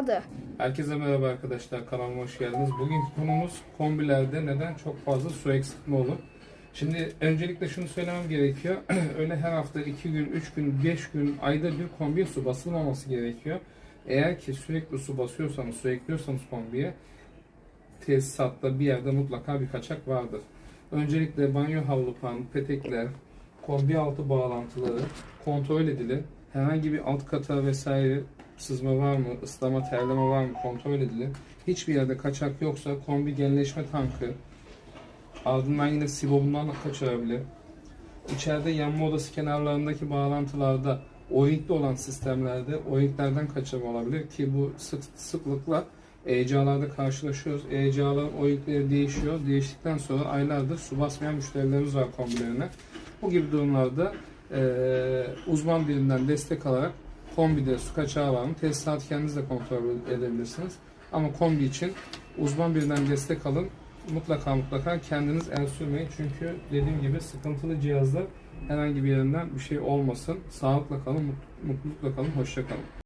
Adı. Herkese merhaba arkadaşlar kanalıma hoş geldiniz. Bugünkü konumuz kombilerde neden çok fazla su eksiltme olur. Şimdi öncelikle şunu söylemem gerekiyor. Öyle her hafta 2 gün, 3 gün, 5 gün, ayda bir kombiye su basılmaması gerekiyor. Eğer ki sürekli su basıyorsanız, su ekliyorsanız kombiye tesisatta bir yerde mutlaka bir kaçak vardır. Öncelikle banyo havlu pan, petekler, kombi altı bağlantıları kontrol edilir. Herhangi bir alt kata vesaire sızma var mı, ıslama, terleme var mı kontrol edilir. Hiçbir yerde kaçak yoksa kombi genleşme tankı, ardından yine sibobundan da kaçırabilir. İçeride yanma odası kenarlarındaki bağlantılarda o-ringli olan sistemlerde o-ringlerden kaçırma olabilir ki bu sık, sıklıkla ECA'larda karşılaşıyoruz. ECA'ların o-ringleri değişiyor. Değiştikten sonra aylardır su basmayan müşterilerimiz var kombilerine. Bu gibi durumlarda eee, uzman birinden destek alarak kombide su kaçağı var mı? Tesisatı kendiniz de kontrol edebilirsiniz. Ama kombi için uzman birinden destek alın. Mutlaka mutlaka kendiniz el sürmeyin. Çünkü dediğim gibi sıkıntılı cihazlar herhangi bir yerinden bir şey olmasın. Sağlıkla kalın, mut- mutlulukla kalın, hoşça kalın.